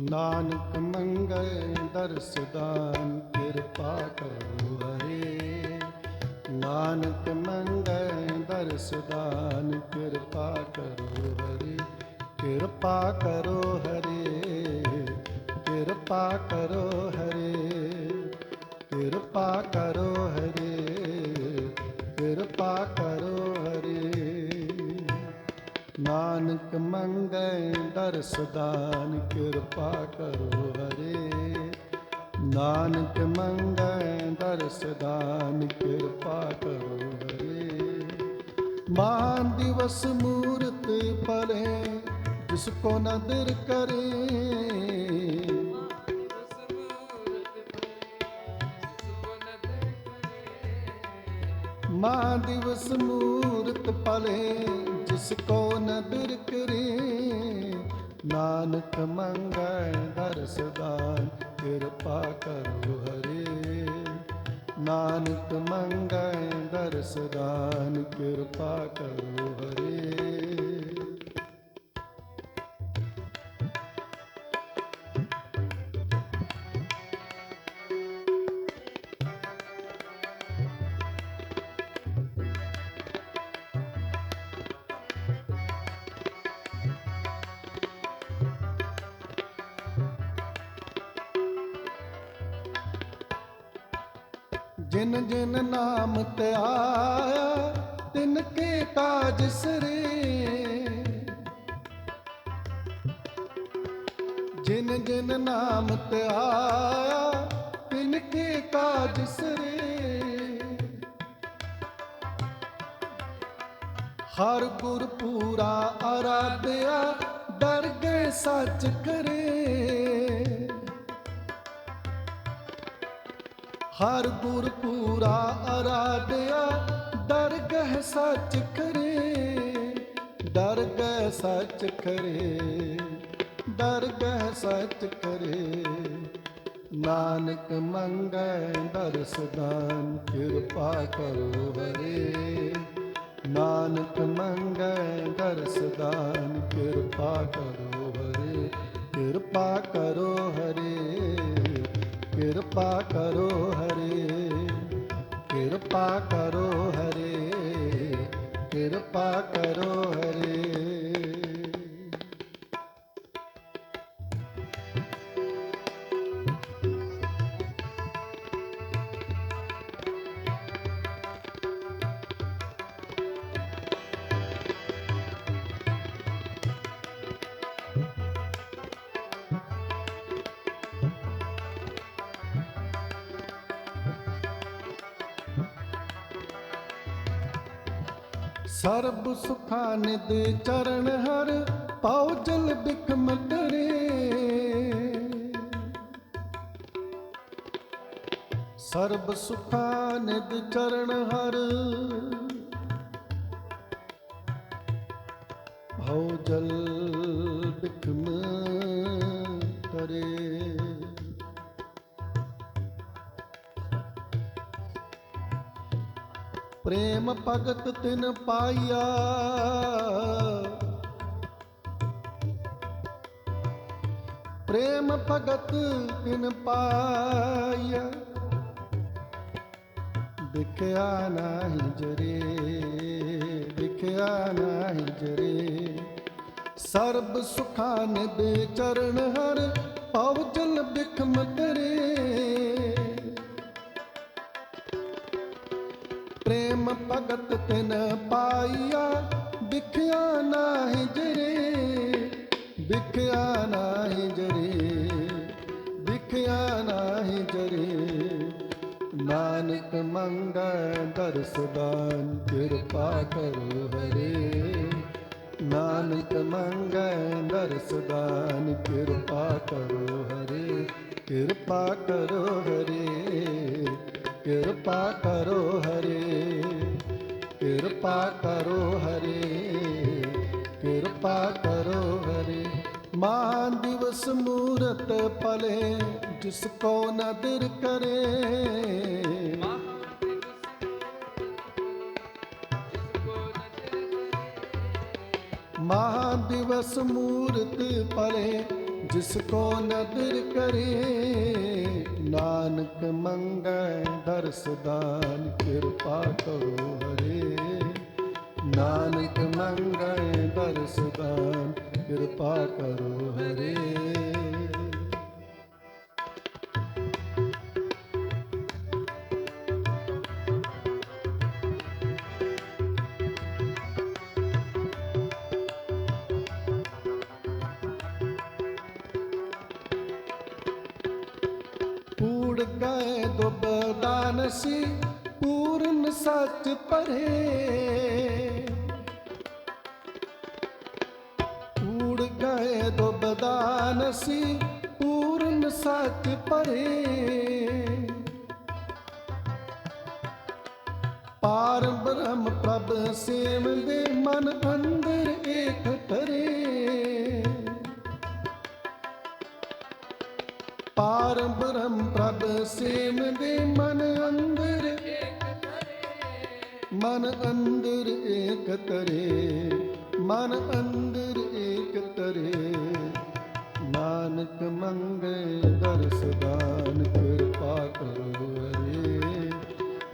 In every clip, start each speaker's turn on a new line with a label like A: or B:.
A: ਨਾਨਕ ਮੰਗਲ ਦਰਸ਼ਦਾਨ, ਕਿਰਪਾ ਕਰੋ ਹਰੇ। ਨਾਨਕ ਮੰਗਲ ਦਰਸ਼ਦਾਨ, ਕਿਰਪਾ ਕਰੋ ਹਰੇ। ਕਿਰਪਾ ਕਰੋ ਹਰੇ, ਕਿਰਪਾ ਕਰੋ ਹਰੇ। ਕਿਰਪਾ ਕਰੋ ਨਾਨਕ ਮੰਗੈ ਦਰਸ ਕਿਰਪਾ ਕਰੋ ਹਰੇ। ਨਾਨਕ ਮੰਗੈ, ਦਰਸਦਾਨ ਕਿਰਪਾ ਕਰੋ ਹਰੇ। ਮਾਨ ਦਿਵਸ ਮੂਰਤ ਪਰੇ ਜਿਸ ਕੋ ਨਦਰ ਕਰੇ। ਮਾਂ ਦਿਵਸ ਮੂਰਤ ਪਲੇ ਜਿਸ ਕੋ ਨਦਰ ਕਰੇ ਨਾਨਕ ਮੰਗੈ ਦਰਸਦਾਨ ਕਿਰਪਾ ਕਰੋ ਹਰੇ। ਨਾਨਕ ਮੰਗੈ ਦਰਸਦਾਨ ਕਿਰਪਾ ਕਰੋ ਜਿਨ ਜਿਨ ਨਾਮ ਤੇ ਆਇਆ, ਤਿਨ ਕੇ ਕਾਜ ਸਰੇ ਜਿਨ ਜਿਨ ਨਾਮ ਤੇ ਆਇਆ, ਤਿਨ ਕੇ ਕਾਜ ਸਰੇ ਹਰ ਗੁਰ ਪੂਰਾ ਆਰਾਧਿਆ ਡਰ ਸੱਚ ਕਰੇ। ਹਰ ਗੁਰ ਪੂਰਾ ਅਰਾਧਿਆ ਦਰਗਹ ਸੱਚ ਕਰੇ ਦਰਗਹ ਸੱਚ ਖਰੇ ਦਰਗਹ ਸੱਚ ਖਰੇ। ਨਾਨਕ ਮੰਗੈ ਦਰਸਦਾਨ ਕਿਰਪਾ ਕਰੋ ਹਰੇ। ਨਾਨਕ ਮੰਗੈ ਦਰਸਦਾਨ ਕਿਰਪਾ ਕਰੋ ਹਰੇ। ਕਿਰਪਾ ਕਰੋ ਹਰੇ। ਕਿਰਪਾ ਕਰੋ ਹਰੇ ਕਿਰਪਾ ਕਰੋ ਹਰੇ ਕਿਰਪਾ ਕਰੋ ਹਰੇ। ਸਰਬ ਸੁਖਾ ਨਿਦ ਚਰਨ ਹਰ ਪਾਉ ਜਲ ਬਿਖਮ ਤਰੇ ਸਰਬ ਸੁਖਾ ਨਿਦ ਚਰਨ ਹਰ ਭਉ ਜਲ ਬਿਖਮ ਤਰੇ ਪ੍ਰੇਮ ਭਗਤ ਤਿਨ ਪਾਈਆ ਪ੍ਰੇਮ ਭਗਤ ਤਿਨ ਪਾਈਆ ਵਿਖਿਆ ਨਾਹੀ ਜਰੇ, ਵਿਖਿਆ ਨਾਹੀ ਜਰੇ। ਸਰਬ ਸੁਖਾਨ ਨਿਦ ਚਰਨ ਹਰ, ਪਉ ਜਲ ਬਿਖਮ ਤਰੇ। ਭਗਤ ਤਿਨ ਪਾਈਆ, ਵਿਖਿਆ ਨਾਹੀ ਜਰੇ, ਵਿਖਿਆ ਨਾਹੀ ਜਰੇ, ਵਿਖਿਆ ਨਾਹੀ ਜਰੇ। ਨਾਨਕ ਮੰਗੈ ਦਰਸਦਾਨ ਕਿਰਪਾ ਕਰੋ ਹਰੇ। ਨਾਨਕ ਮੰਗੈ ਦਰਸਦਾਨ ਕਿਰਪਾ ਕਰੋ ਹਰੇ। ਕਿਰਪਾ ਕਰੋ ਹਰੇ, ਕਿਰਪਾ ਕਰੋ ਹਰੇ। ਕਿਰਪਾ ਕਰੋ ਹਰੇ, ਕਿਰਪਾ ਕਰੋ ਹਰੇ। ਮਾਨ ਦਿਵਸ ਮੂਰਤ ਪਲੇ, ਜਿਸ ਕੋ ਨਦਰ ਕਰੇ। ਮਹਾ ਦਿਵਸ ਮੂਰਤ ਪਲੇ, ਜਿਸ ਕੋ ਨਦਰ ਕਰੇ। ਨਾਨਕ ਮੰਗੈ ਦਰਸ ਦਾਨ, ਕਿਰਪਾ ਕਰੋ ਹਰੇ। ਨਾਨਕ ਮੰਗੈ ਦਰਸ ਦਾਨ ਕਿਰਪਾ ਕਰੋ ਹਰੇ। ਕੂੜ ਗਏ ਦੁਬਦਾਨ ਪੂਰਨ ਸੱਚ ਪਰੇ ਗਏ ਦੁਬਦਾਨ ਸੀ ਪੂਰਨ ਸੱਚ ਪਰੇ ਪਾਰ ਬ੍ਰਹਮ ਪ੍ਰਭ ਸੇਵਦੇ ਮਨ ਅੰਦਰ ਏਕ ਤਰੇ ਪਾਰ ਬ੍ਰਹਮ ਪ੍ਰਭ ਸੇਵਦੇ ਮਨ ਅੰਦਰ ਮਨ ਅੰਦਰ ਏਕ ਤਰੇ ਮਨ ਅੰਦਰ ਏਕ ਤਰੇ ਨਾਨਕ ਮੰਗੇ ਦਰਸ ਦਾਨ ਕਿਰਪਾ ਕਰੋ ਹਰੇ।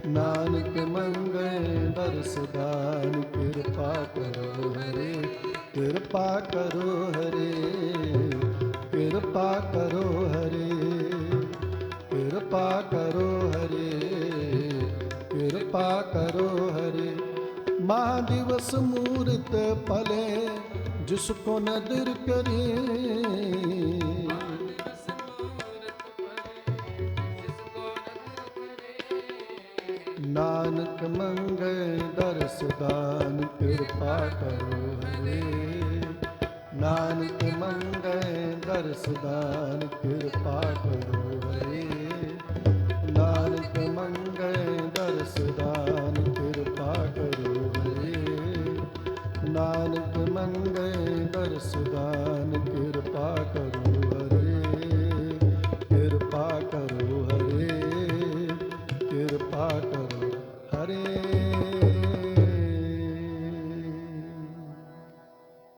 A: ਨਾਨਕ ਮੰਗੇ ਦਰਸ ਦਾਨ ਕਿਰਪਾ ਕਰੋ ਹਰੇ। ਕਿਰਪਾ ਕਰੋ ਹਰੇ। ਕਿਰਪਾ ਕਰੋ ਹਰੇ। ਕਿਰਪਾ ਕਰੋ ਹਰੇ। ਕਿਰਪਾ ਕਰੋ ਹਰੇ। ਮਹਾ ਦਿਵਸ ਮੂਰਤ ਭਲੇ ਜਿਸ ਕੋ ਨਦਰ ਕਰੇ। ਨਾਨਕ ਮੰਗੇ ਦਰਸ ਦਾਨ, ਕਿਰਪਾ ਕਰੋ ਹਰੇ। ਨਾਨਕ ਮੰਗੇ ਦਰਸ ਦਾਨ, ਕਿਰਪਾ ਕਰੋ ਹਰੇ। ਮੰਗੇ ਦਰਸ ਕਿਰਪਾ ਕਰੋ।